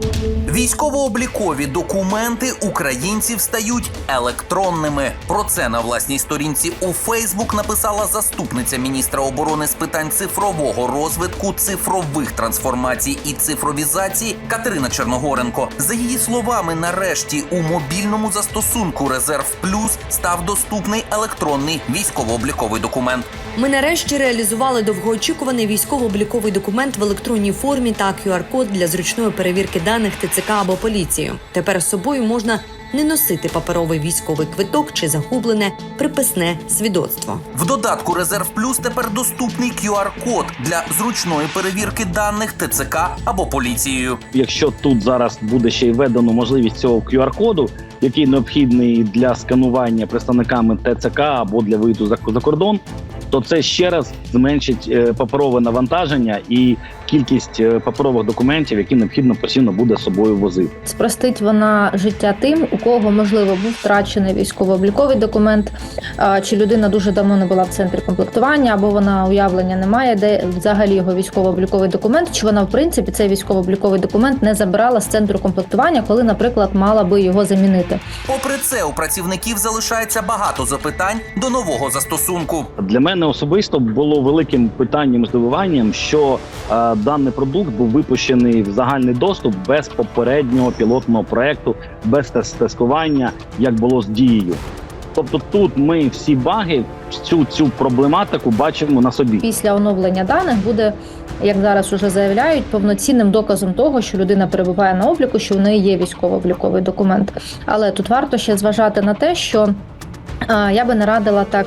Thank you. Військово-облікові документи українців стають електронними. Про це на власній сторінці у Фейсбук написала заступниця міністра оборони з питань цифрового розвитку, цифрових трансформацій і цифровізації Катерина Черногоренко. За її словами, нарешті у мобільному застосунку Резерв Плюс став доступний електронний військово-обліковий документ. Ми нарешті реалізували довгоочікуваний військово-обліковий документ в електронній формі та QR-код для зручної перевірки даних ТЦК або поліцією. Тепер з собою можна не носити паперовий військовий квиток чи загублене приписне свідоцтво. В додатку Резерв Плюс тепер доступний QR-код для зручної перевірки даних ТЦК або поліцією. Якщо тут зараз буде ще й введено можливість цього QR-коду, який необхідний для сканування представниками ТЦК або для виїзду за за кордон, то це ще раз зменшить е, паперове навантаження і кількість е, паперових документів, які необхідно постійно буде з собою возити. Спростить вона життя тим, у кого можливо був втрачений військово-обліковий документ, чи людина дуже давно не була в центрі комплектування, або вона уявлення не має, де взагалі його військово-обліковий документ, чи вона в принципі цей військово-обліковий документ не забирала з центру комплектування, коли, наприклад, мала би його замінити. Попри це, у працівників залишається багато запитань до нового застосунку. Для мене особисто було великим питанням здивуванням, що е, даний продукт був випущений в загальний доступ без попереднього пілотного проекту, без тест- тестування, як було з дією. Тобто, тут ми всі баги, цю цю проблематику бачимо на собі. Після оновлення даних буде, як зараз уже заявляють, повноцінним доказом того, що людина перебуває на обліку, що в неї є військово-обліковий документ. Але тут варто ще зважати на те, що а, я би не радила так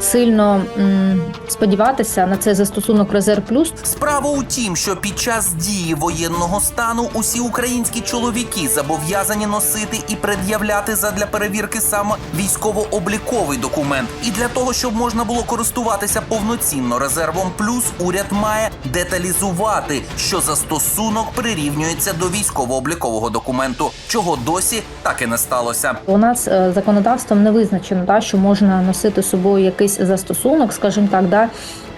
сильно м, сподіватися на цей застосунок Резерв Плюс, Справа у тім, що під час дії воєнного стану усі українські чоловіки зобов'язані носити і пред'являти задля перевірки саме військово-обліковий документ. І для того, щоб можна було користуватися повноцінно резервом плюс, уряд має деталізувати, що застосунок прирівнюється до військово-облікового документу, чого досі так і не сталося. У нас е, законодавством не визначено, да, що можна носити з собою якийсь застосунок, скажімо так, да,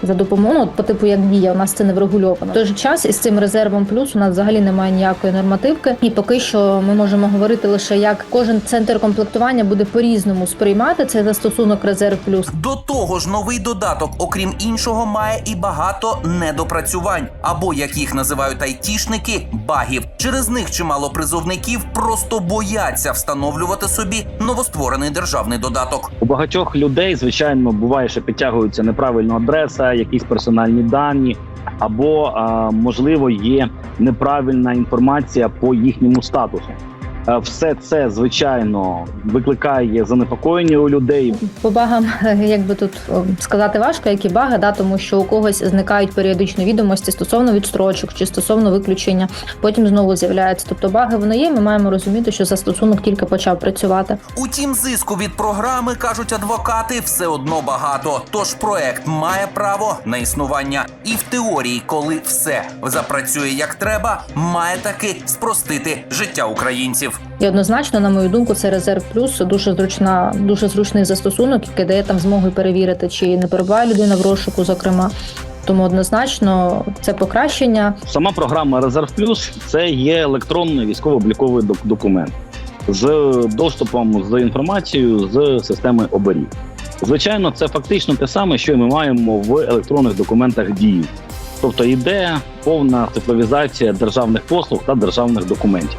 за допомогою, от по типу як дія, у нас це не врегульовано. В той же час із цим резервом плюс у нас взагалі немає ніякої нормативки, і поки що ми можемо говорити лише як кожен центр комплектування буде по-різному сприймати цей застосунок резерв плюс. До того ж, новий додаток, окрім іншого, має і багато недопрацювань, або як їх називають айтішники, багів. Через них чимало призовників просто бояться встановлювати собі новостворений державний додаток. У багатьох людей, звичайно, буває, що підтягується неправильна адреса, якісь персональні дані, або можливо є неправильна інформація по їхньому статусу. Е, Все це звичайно викликає занепокоєння у людей. По багам, як би тут сказати важко, які баги, да, тому що у когось зникають періодично відомості стосовно відстрочок чи стосовно виключення, потім знову з'являються. Тобто баги вони є. Ми маємо розуміти, що застосунок тільки почав працювати. Утім, зиску від програми кажуть адвокати все одно багато. Тож проект має право на існування. І в теорії, коли все запрацює як треба, має таки спростити життя українців. І однозначно, на мою думку, це резерв плюс дуже зручна, дуже зручний застосунок, який дає там змогу перевірити, чи не перебуває людина в розшуку, зокрема. Тому однозначно це покращення. Сама програма Резерв Плюс це є електронний військово-обліковий документ з доступом з інформацією з системи оберіг. Звичайно, це фактично те саме, що ми маємо в електронних документах дії. Тобто йде повна цифровізація державних послуг та державних документів.